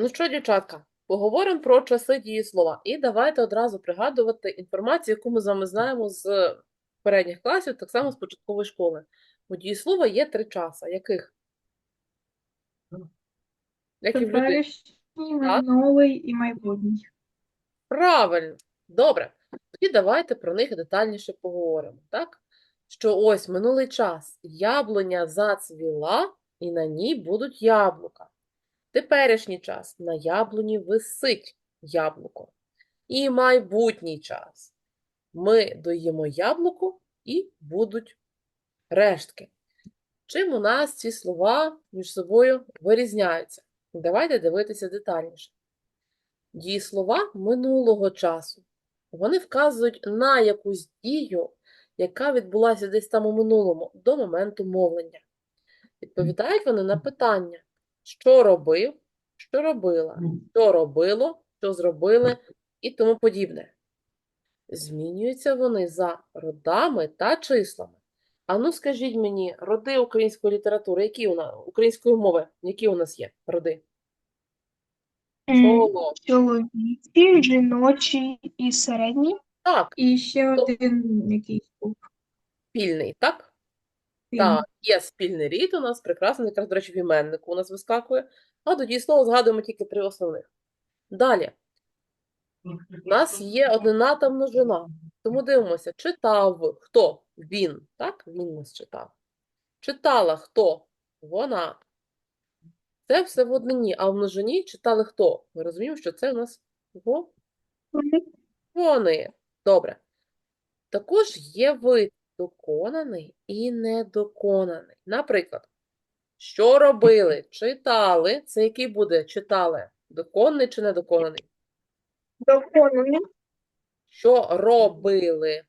Ну що, дівчатка, поговоримо про часи дієслова. І давайте одразу пригадувати інформацію, яку ми з вами знаємо з передніх класів, так само з початкової школи. У дієслова є три часи. Яких? Як в людей. Теперішній, минулий і майбутній. Правильно. Добре. Тоді давайте про них детальніше поговоримо, так? Що ось минулий час яблуня зацвіла, і на ній будуть яблука. Теперішній час на яблуні висить яблуко. І майбутній час. Ми доїмо яблуко і будуть рештки. Чим у нас ці слова між собою вирізняються? Давайте дивитися детальніше. Дієслова минулого часу. Вони вказують на якусь дію, яка відбулася десь там у минулому, до моменту мовлення. Відповідають вони на питання, що робив, що робила, що робило, що зробили і тому подібне. Змінюються вони за родами та числами. А ну скажіть мені, роди української літератури, які у нас, української мови, які у нас є роди? Чоло. Чоловічий, жіночий і середній. Так, І ще То- один якийсь був. спільний, так? Так, є спільний рід у нас, прекрасний, якраз, до речі, в іменнику у нас вискакує, а до дієслова згадуємо тільки три основних. Далі. У нас є однина та множина. Тому дивимося, читав хто? Він. Так? Він нас читав. Читала хто? Вона. Це все в однині, а в множині читали хто? Ми розуміємо, що це у нас во- вони. Добре. Також є вид доконаний і недоконаний. Наприклад, що робили? Читали. Це який буде? Читали. Доконаний чи недоконаний? Доконаний. Що робили?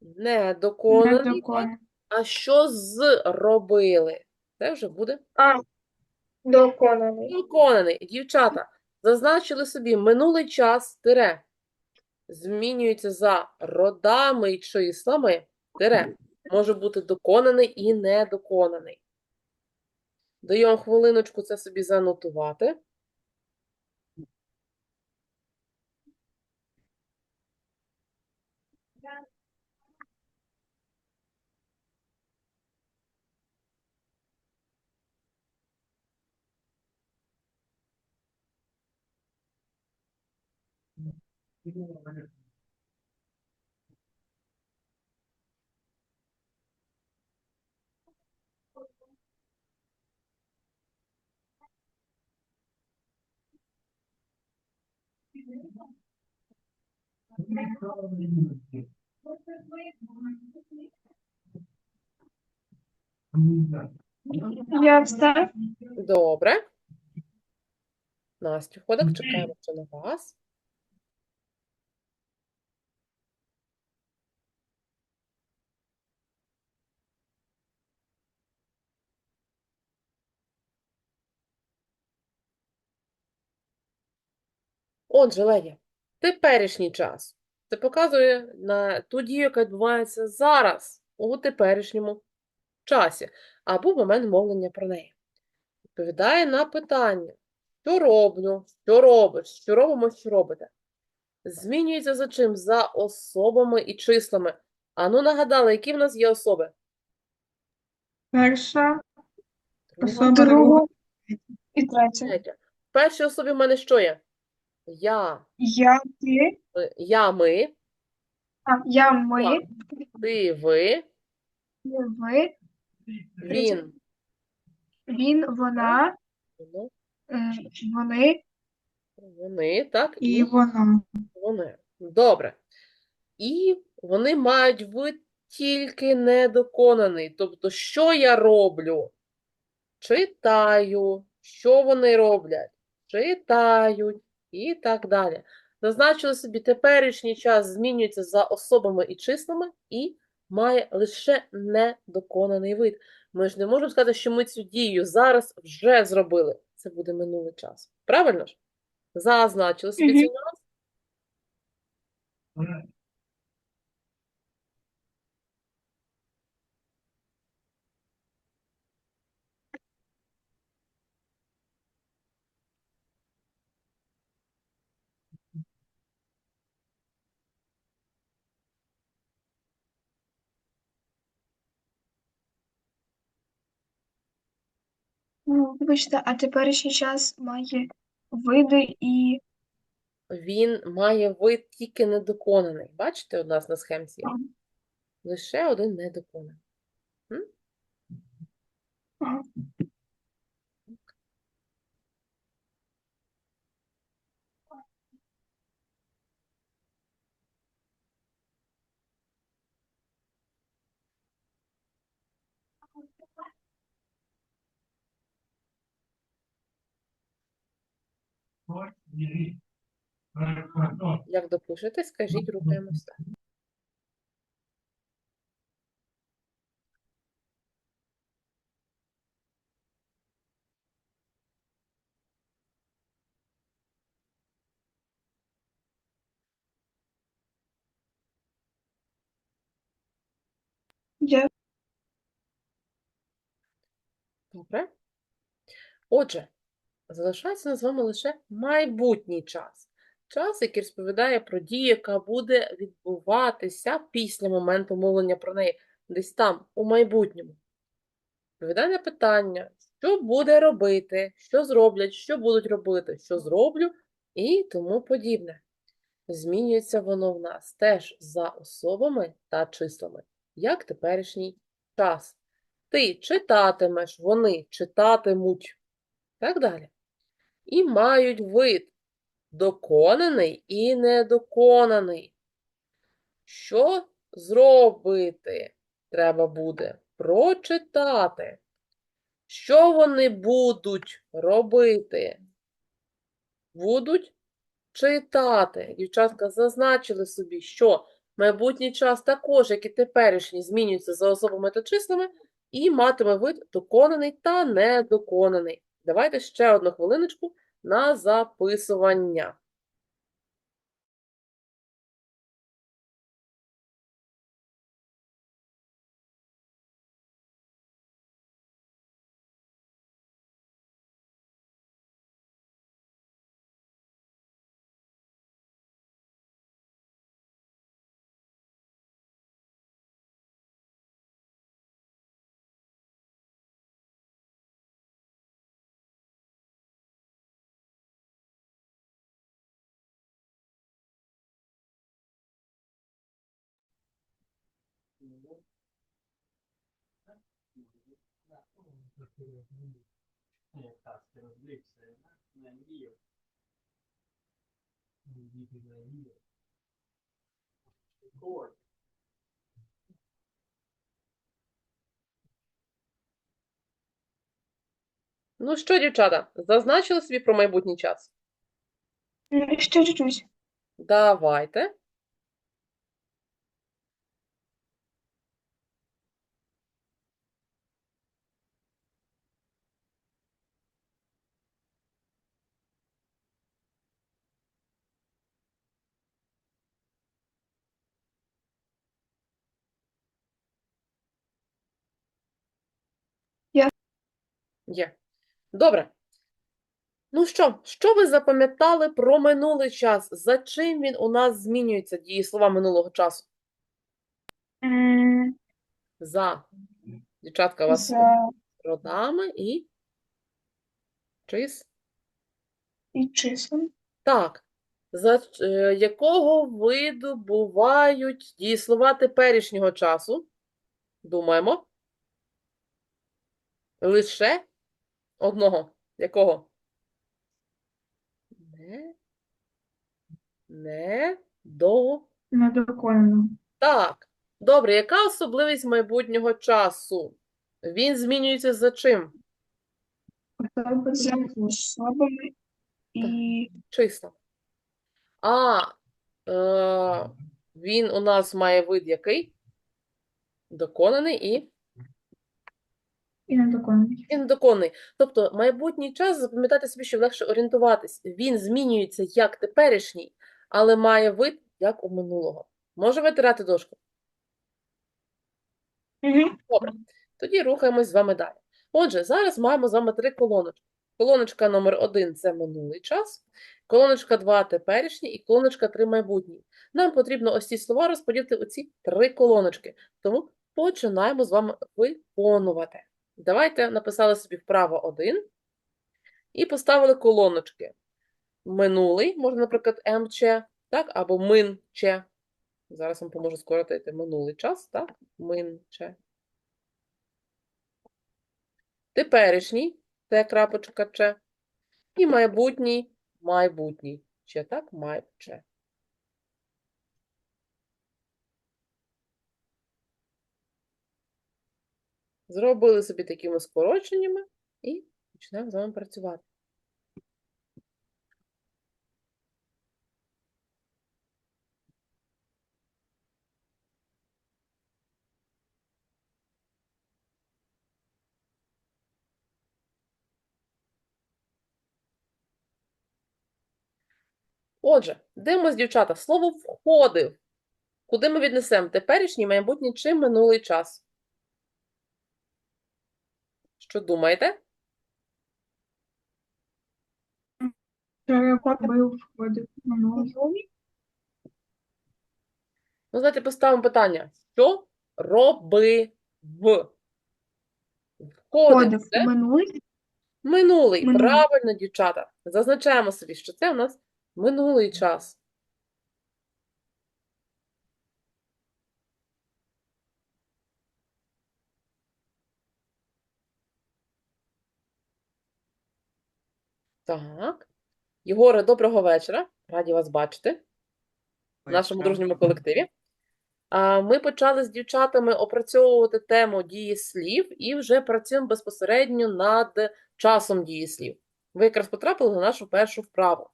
Недоконаний. Недоконаний. А що зробили? Це вже буде А, доконаний. Доконаний. Дівчата, зазначили собі минулий час тире. Змінюється за родами і числами тире. Може бути доконаний і недоконаний. Вам хвилиночку це собі занотувати. Я все. Добре. Настю Ходак, чекаємо ще на вас. Отже, Лея, теперішній час. Це показує на ту дію, яка відбувається зараз, у теперішньому часі, або в момент мовлення про неї. Відповідає на питання, що роблю, що робиш, що робимо, що робите. Змінюється за чим? За особами і числами. Ану, нагадали, які в нас є особи? Перша, Друга, особа друга і третя. третя. В першій особі в мене що є? Я, Я, ти, е, я, ми, а, я, ми, ти, ви, ви, він, він, вона, воно, е, вони вони, так, і і воно. Вони. Добре. І вони мають вид тільки недоконаний. Тобто, що я роблю? Читаю. Що вони роблять? Читають і так далі. Зазначили собі, теперішній час змінюється за особами і числами і має лише недоконаний вид. Ми ж не можемо сказати, що ми цю дію зараз вже зробили. Це буде минулий час. Правильно ж? Зазначили собі цей нюанс? Ну, Вибачте, а теперішній час має види і Він має вид тільки недоконаний. Бачите, у нас на схемці? Ага. Лише один недоконаний. Ага. Як допишете, скажіть, рухаємося. я Добре. Отже, залишається нас з вами лише майбутній час. Час, який розповідає про дію, яка буде відбуватися після моменту мовлення про неї, десь там, у майбутньому. Відповідає на питання, що буде робити, що зроблять, що будуть робити, що зроблю і тому подібне. Змінюється воно в нас теж за особами та числами, як теперішній час. Ти читатимеш, вони читатимуть, так далі. І мають вид доконаний і недоконаний. Що зробити треба буде? Прочитати. Що вони будуть робити? Будуть читати. Дівчатка зазначили собі, що майбутній час також, як і теперішній, змінюється за особами та числами і матиме вид доконаний та недоконаний. Давайте ще одну хвилиночку на записування. Ну що, дівчата, зазначили собі про майбутній час? М, ще чуть-чуть. Давайте. Є. Добре. Ну що, що ви запам'ятали про минулий час? За чим він у нас змінюється, дієслова минулого часу? М, За. Дівчатка, у вас За родами і чис? і числом. Так. За ч- е, якого виду бувають дієслова теперішнього часу? Думаємо. Лише одного. Якого? Не. Не до. Недоконано. Так. Добре, яка особливість майбутнього часу? Він змінюється за чим? Особами і Числа. А е, він у нас має вид який? Доконаний і і недоконані. і недоконаний. Тобто майбутній час, запам'ятати собі, щоб легше орієнтуватись. Він змінюється як теперішній, але має вид як у минулого. Може витирати дошку? Угу. Добре. Тоді рухаємось з вами далі. Отже, зараз маємо з вами три колоночки. Колоночка номер один – це минулий час, колоночка 2 – теперішній і колоночка 3 – майбутній. Нам потрібно ось ці слова розподілити у ці три колоночки. Тому починаємо з вами виконувати. Давайте написали собі вправо один і поставили колоночки. Минулий, можна, наприклад, МЧ, так, або минче. Зараз вам поможу скоротити минулий час, так? Минче. Теперішній, Т крапочка Ч. І майбутній, майбутній. Ще так, майче. Зробили собі такими скороченнями і почнемо з вами працювати. Отже, дивимось, дівчата, слово входив. Куди ми віднесемо? Теперішній, майбутній чи минулий час? Що думаєте? Робив входив минулий. Ну, давайте поставимо питання. Що робив? Входив це минулий. Минулий. Правильно, дівчата. Зазначаємо собі, що це у нас минулий час. Так. Єгоре, доброго вечора. Раді вас бачити в нашому дружньому колективі. Ми почали з дівчатами опрацьовувати тему дієслів і вже працюємо безпосередньо над часом дієслів. Ви якраз потрапили на нашу першу вправу.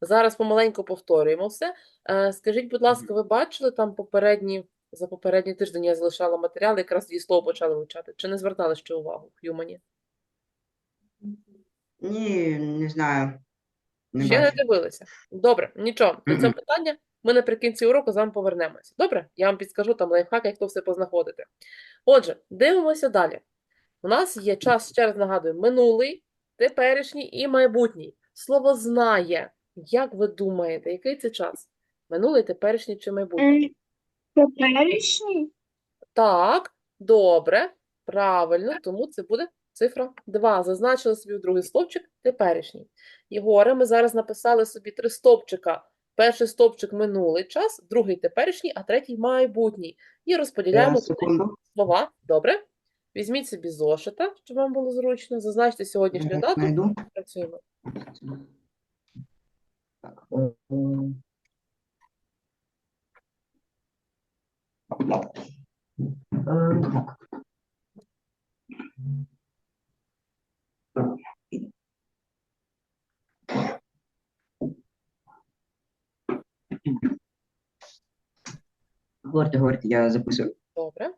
Зараз помаленьку повторюємо все. Е, Скажіть, будь ласка, ви бачили там попередні, за попередній тиждень я залишала матеріали, якраз дієслово почали вивчати. Чи не звертали ще увагу в Юмані? Ні, не знаю. Не Ще не бачу. дивилися. Добре, нічого. До цього Мгм. питання ми наприкінці уроку з вами повернемося. Добре? Я вам підскажу там лайфхак, як то все познаходити. Отже, дивимося далі. У нас є час, ще раз нагадую, минулий, теперішній і майбутній. Слово знає. Як ви думаєте, який це час? Минулий, теперішній чи майбутній? Теперішній. Так, добре, правильно, тому це буде цифра 2. Зазначили собі в другий стовпчик теперішній. Єгоре, ми зараз написали собі три стовпчика. Перший стовпчик минулий час, другий теперішній, а третій майбутній. І розподіляємо туди слова. Добре? Візьміть собі зошита, щоб вам було зручно. Зазначте сьогоднішню дату. Працюємо. Так. е, е, так. Говорте, говорте, я записую. Добре.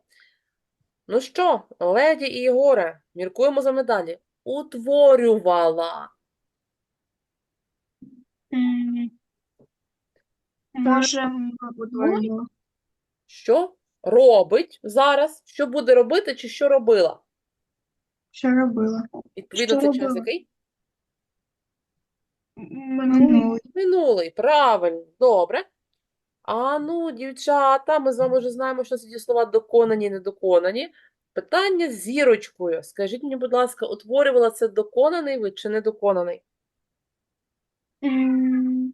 Ну що, леді і Єгоре, міркуємо за медалі. Утворювала. Може. Що робить зараз? Що буде робити чи що робила? Що робила? Відповідно, Що це час робила? який? Минулий. Минулий, правильно, добре. А ну, дівчата, ми з вами вже знаємо, що це ті слова доконані, недоконані. Питання з зірочкою. Скажіть мені, будь ласка, утворювала це доконаний вид чи недоконаний? М,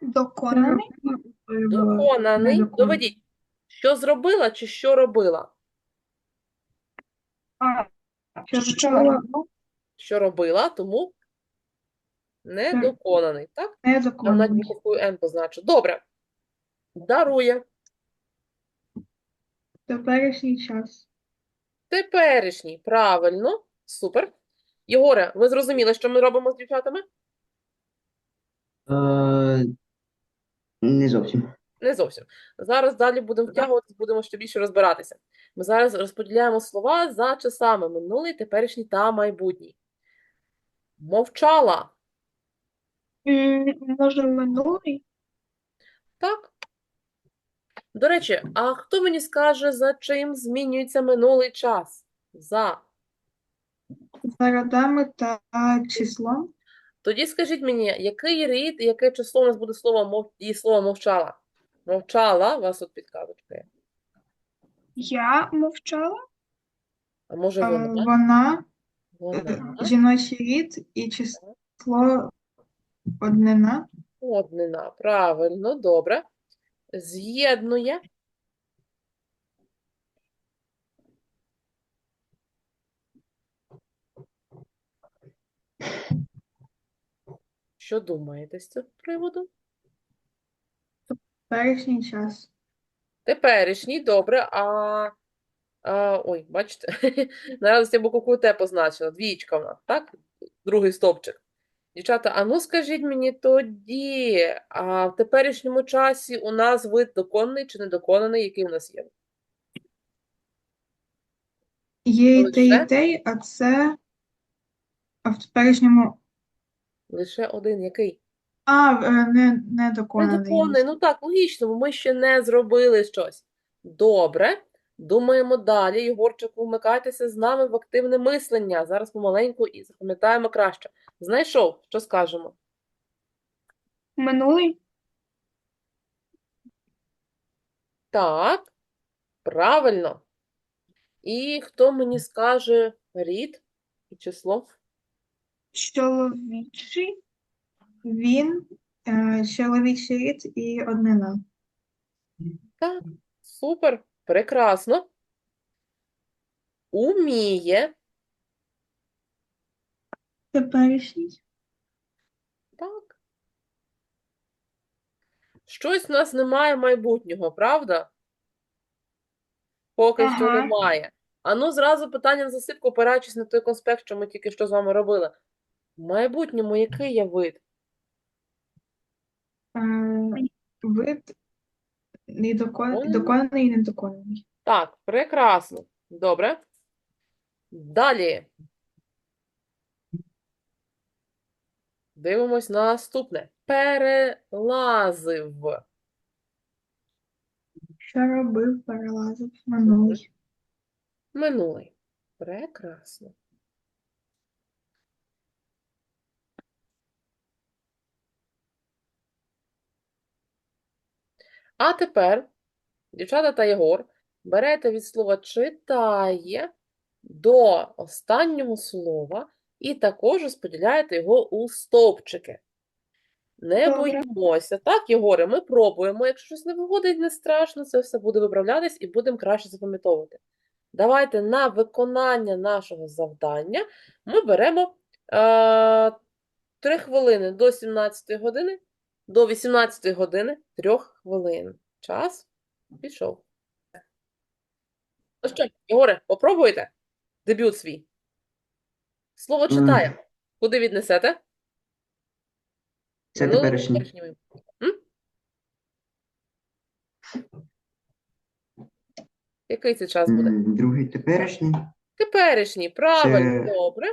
Доконаний. Доконаний. недоконаний. Доведіть. Що зробила чи що робила? А, що робила? Що робила, тому недоконаний, так? Недоконаний. буковкою N позначу. Добре. Дарує. Теперішній час. Теперішній. Правильно. Супер. Єгоре, ви зрозуміли, що ми робимо з дівчатами? Е, Не зовсім. Не зовсім. Зараз далі будемо втягуватись, будемо ще більше розбиратися. Ми зараз розподіляємо слова за часами минулий, теперішній та майбутній. Мовчала. Може, минулий? Так. До речі, а хто мені скаже, за чим змінюється минулий час? За. За родами та числом. Тоді скажіть мені, який рід і яке число у нас буде слово мов... і слово мовчала? Мовчала, у вас тут підказочка є. Я мовчала. А може Е, вона? Вона, Вона. жіночий рід і число однина. Однина. Правильно, добре. З'єднує. Що думаєте з цього приводу? Теперішній час. Теперішній, добре, а, а ой, бачите, наразі я букву Т позначила, двічка в нас, так? Другий стовпчик. Дівчата, а ну скажіть мені тоді, а в теперішньому часі у нас вид доконаний чи недоконаний, який у нас є? Є і те, і те, а це а в теперішньому. Лише один який? А, е, не, не доконаний. Недоконаний, ну так, логічно, бо ми ще не зробили щось. Добре, думаємо далі. Єгорчику, вмикайтеся з нами в активне мислення. Зараз помаленьку і запам'ятаємо краще. Знайшов, що скажемо? Минулий. Так, правильно. І хто мені скаже рід і число? Чоловічий. Він. е, Чоловічий рід і однина. Так, супер, прекрасно. Уміє. Теперішній. Так. Щось у нас немає майбутнього, правда? Поки що Ага. немає. А ну зразу питання на засипку, опираючись на той конспект, що ми тільки що з вами робили. В майбутньому який є вид? Е, Вид доконаний і недоконаний. Так, прекрасно. Добре. Далі. Дивимось на наступне. Перелазив. Що робив, перелазив, минулий. Минулий. Прекрасно. А тепер, дівчата та Єгор, берете від слова читає до останнього слова і також розподіляєте його у стовпчики. Не Добре. боїмося. Так, Єгоре, ми пробуємо. Якщо щось не виходить, не страшно, це все буде виправлятись і будемо краще запам'ятовувати. Давайте на виконання нашого завдання ми беремо е, 3 хвилини до 17 години, до 18 години 3 хвилин. Час пішов. Ну що, Єгоре, попробуйте дебют свій. Слово читає. Куди віднесете? Це Минуле, теперішній. Який це час буде? Другий теперішній. Теперішній, правильно, Це- добре.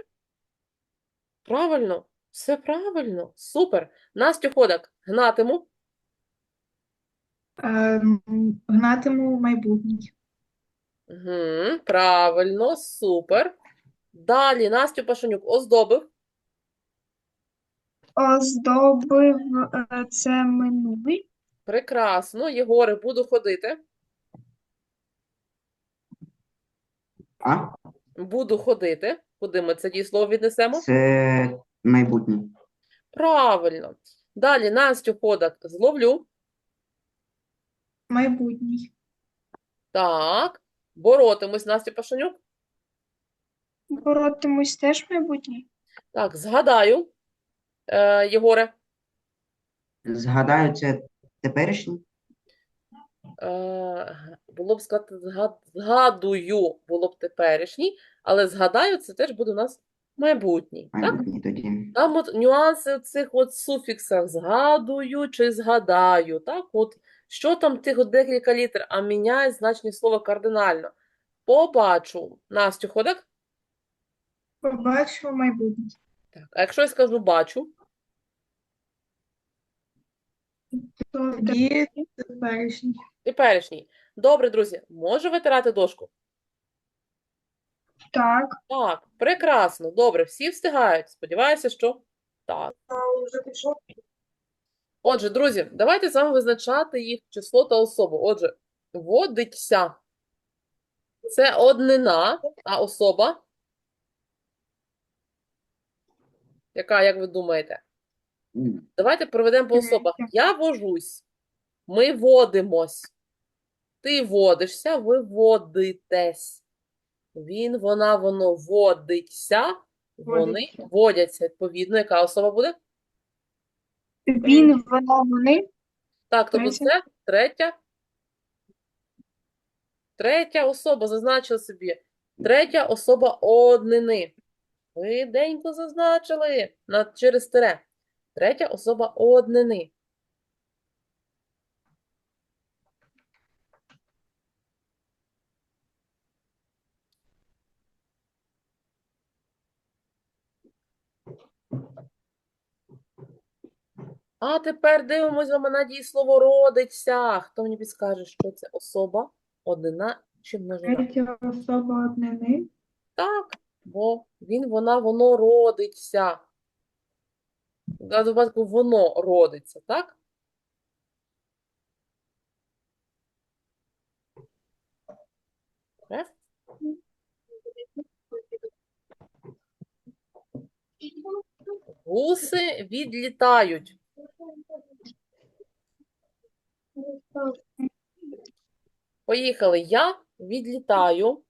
Правильно, все правильно, супер. Настю Ходак, гнатиму. Е, Гнатиму майбутній. Угу, правильно, супер. Далі Настю Пашенюк оздобив. Оздобив е, це минулий. Прекрасно. Єгоре, буду ходити. А? Буду ходити. Куди ми це дієслово віднесемо? Це майбутній. Правильно. Далі Настю Ходак зловлю. Майбутній. Так. Боротимусь, Настя Пашенюк. Боротимусь теж майбутній. Так, згадаю. Е, Єгоре. Згадаю, це теперішній. Е, було б сказати, згад- згадую, було б теперішній, але згадаю, це теж буде у нас майбутній. Так? Майбутній тоді. Там от нюанси в цих от суфіксах згадую чи згадаю. Так? От, що там тих от декілька літер, а міняє значення слова кардинально. Побачу. Настю Ходак? Побачив майбутній. Так. А якщо я скажу бачу, Тоді теперішній. теперішній. Добре, друзі, можу витирати дошку? Так. Так, прекрасно, добре, всі встигають. Сподіваюся, що так. Отже, друзі, давайте з вами визначати їх число та особу. Отже, водиться. Це однина, а особа? Яка, як ви думаєте? Давайте проведемо по особах. Я вожусь. Ми водимось. Ти водишся, ви водитесь. Він, вона, воно водиться. Вони Водиться. водяться. Відповідно, яка особа буде? Він, вона, вони. Так, тобто Третя. це третя. Третя особа, зазначили собі. Третя особа однини. Ви денько зазначили на, через тире. Третя особа однини. А тепер дивимось вами на дієслово родиться. Хто мені підскаже, що це особа, однина чи множина? Третя особа однини. Так, бо він, вона, воно родиться. В випадку воно родиться, так? Е? Гуси відлітають. Поїхали. Я відлітаю.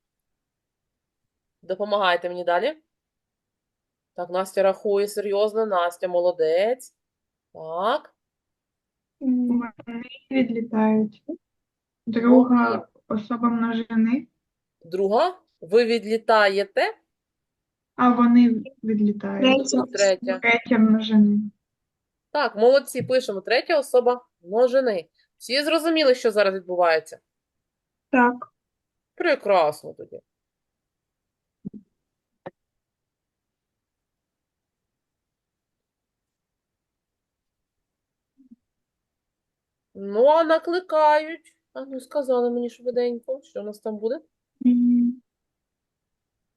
Допомагайте мені далі. Так, Настя рахує серйозно. Настя молодець. Так. Вони відлітають. Друга особа множини, Друга. Ви відлітаєте. а вони відлітають. Третя. Третя множини. Так, молодці, пишемо. Третя особа множини. Всі зрозуміли, що зараз відбувається? Так. Прекрасно тоді. Ну, а накликають. А ну, сказали мені швиденько, що у нас там буде.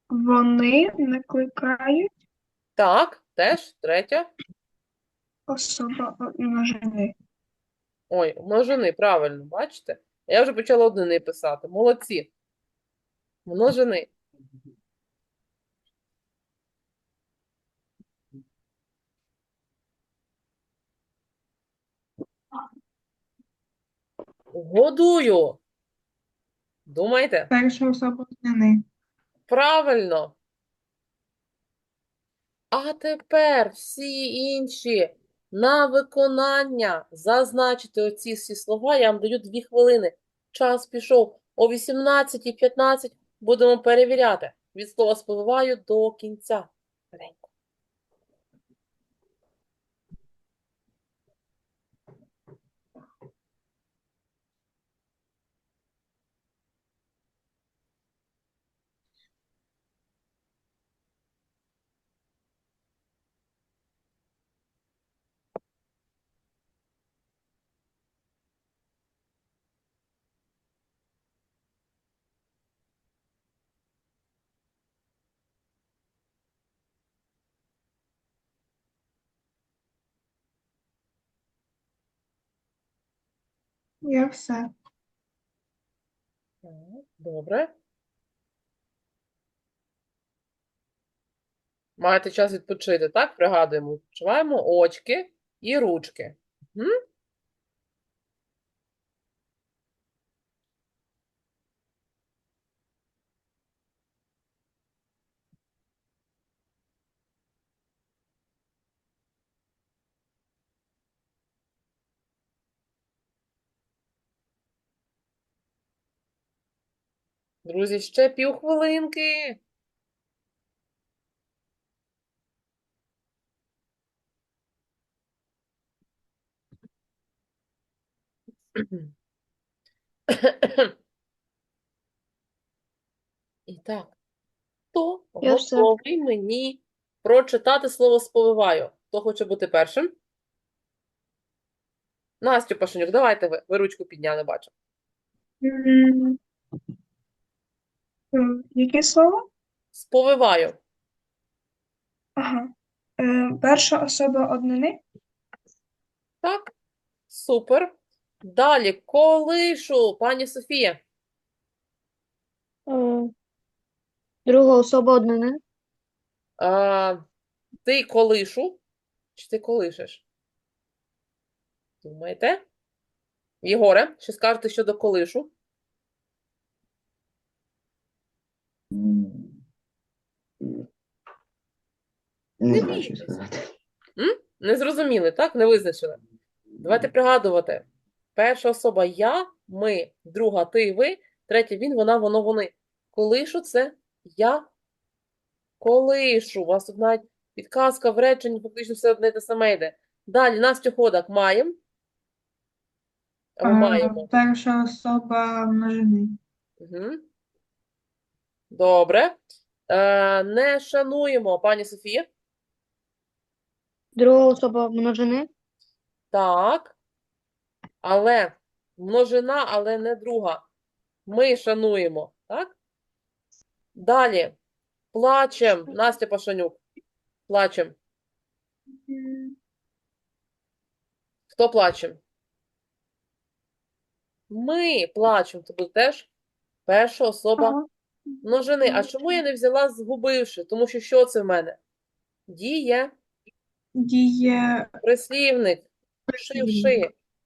Вони накликають Так, теж третя. Особа множини. Ой, множини, правильно, бачите? Я вже почала однини писати. Молодці. Множини. Годую. Думаєте? Перша особа однини. Правильно. А тепер всі інші на виконання зазначити оці всі слова. Я вам даю дві хвилини. Час пішов. О 18.15 будемо перевіряти. Від слова спливаю до кінця. Я все. Добре. Маєте час відпочити, так? Пригадуємо, відпочиваємо очки і ручки. Мгм. Друзі, ще півхвилинки. І так, хто готовий мені прочитати слово сповиваю? Хто хоче бути першим? Настю Пашенюк, давайте ви. Ви ручку підняли, бачу. Е, Яке слово? Сповиваю. Ага. Е, перша особа однини. Так, супер. Далі, колишу, пані Софія. Е, Друга особа однини. А, ти колишу чи ти колишеш? Думаєте? Єгоре, що скажете щодо колишу? Не Не знаю, що сказати. Не зрозуміли, так? Не визначили. Давайте пригадувати. Перша особа я, ми, друга ти, ви, третя він, вона, воно, вони. Колишу це я колишу. У вас тут навіть підказка в реченні, фактично все одне те саме йде. Далі, Настю Ходак маєм. Або маємо. Перша особа множини. Угу. Добре. Е, не шануємо, пані Софія. Друга особа множини. Так. Але множина, але не друга. Ми шануємо, так? Далі. Плачем. Настя Пашанюк. Плачем. Хто плаче? Ми плачемо. Це буде теж перша особа множини. А чому я не взяла згубивши? Тому що що це в мене? Діє, Діє прислівник, шивши.